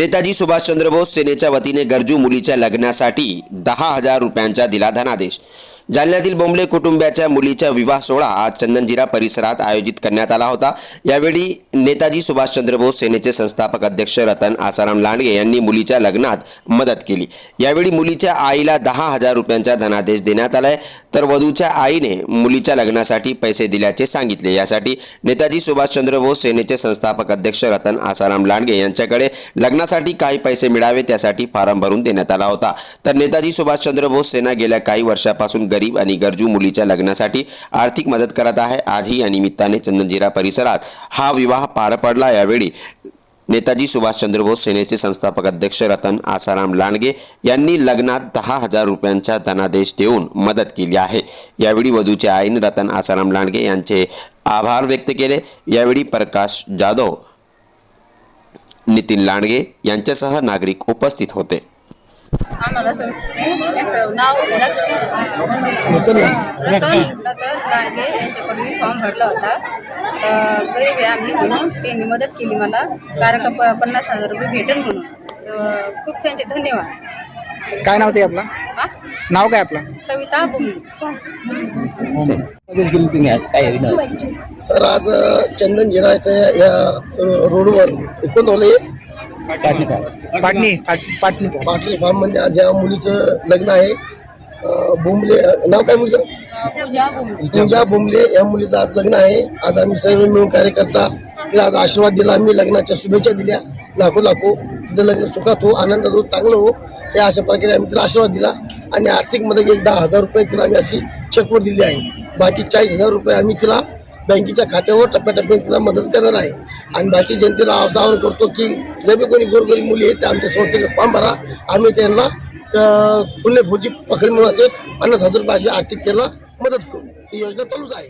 नेताजी सुभाषचंद्र बोस सेनेच्या वतीने गरजू मुलीच्या लग्नासाठी दहा हजार रुपयांचा दिला धनादेश. जालन्यातील बोंबले कुटुंबाच्या मुलीचा विवाह सोहळा आज चंदनजिरा परिसरात आयोजित करण्यात आला होता. यावेळी नेताजी सुभाषचंद्र बोस सेनेचे संस्थापक अध्यक्ष रतन आसाराम लांडगे यांनी मुलीच्या लग्नात मदत केली. यावेळी मुलीच्या आईला दहा हजार रुपयांचा धनादेश देण्यात आलाय. तर वधूच्या आईने मुलीच्या लग्नासाठी पैसे दिल्याचे सांगितले. यासाठी नेताजी सुभाषचंद्र बोस सेनेचे संस्थापक अध्यक्ष रतन आसाराम लांडगे यांच्याकडे लग्नासाठी काही पैसे मिळावे त्यासाठी फॉर्म भरून देण्यात आला होता. तर नेताजी सुभाषचंद्र बोस सेना गेल्या काही वर्षापासून गरीब आणि गरजू मुलीच्या लग्नासाठी आर्थिक मदत करत आहे. आजही या निमित्ताने चंदनजिरा परिसरात हा विवाह पार पडला. यावेळी नेताजी सुभाषचंद्र बोस सेनेचे संस्थापक अध्यक्ष रतन आसाराम लांडगे यांनी लग्नात दहा हजार रुपयांचा धनादेश देऊन मदत केली आहे. यावेळी वधूचे आईने रतन आसाराम लांडगे यांचे आभार व्यक्त केले. यावेळी प्रकाश जाधव नितीन लांडगे यांच्यासह नागरिक उपस्थित होते. आम्हाला तर त्याचं नाव रतन रतन लांडगे यांच्याकडून मी फॉर्म भरला होता। तर गरीब आहे आम्ही म्हणून त्यांनी मदत केली मला कारण का प- पन्नास हजार रुपये भेटेल म्हणून। तर खूप त्यांचे धन्यवाद। काय नाव ते आपलं? हा? नाव काय आपलं? सविता तुम्ही आज काय सर आज अ, चंदनजिरा इथे या रो- रोडवर एकोणवले पाठी पाटणी. पाट- पाटणी. पाटली फार्ममध्ये आज या मुलीचं लग्न आहे. बोंबले नाव काय मुलीचं? अं, पूजा बुमली. पूजा बोंबले या मुलीचं आज लग्न आहे. आज आम्ही सर्व मिळून कार्यकर्ता तिला आज आशीर्वाद दिला. आम्ही लग्नाच्या शुभेच्छा दिल्या. लाखो लाखो तिचं लग्न सुखात हो आनंदात हो चांगलं हो. या अशा प्रकारे आम्ही तिला आशीर्वाद दिला. आणि आर्थिक मदत एक दहा हजार रुपये तिला आम्ही अशी चेकवर दिली आहे. बाकी चाळीस हजार रुपये आम्ही तिला बँकेच्या खात्यावर टप्प्याटप्प्याने तिला मदत करणार आहे. आणि बाकी जनतेला असं आवाहन करतो की जे बी कोणी गोरगरीब मुली आहेत ते आमच्या संस्थेचे फॉर्म भरा. आम्ही त्यांना पुण्यभोजी पकड मिळून असे पन्नास हजार रुपये अशी आर्थिक त्यांना मदत करू. ही योजना चालूच आहे.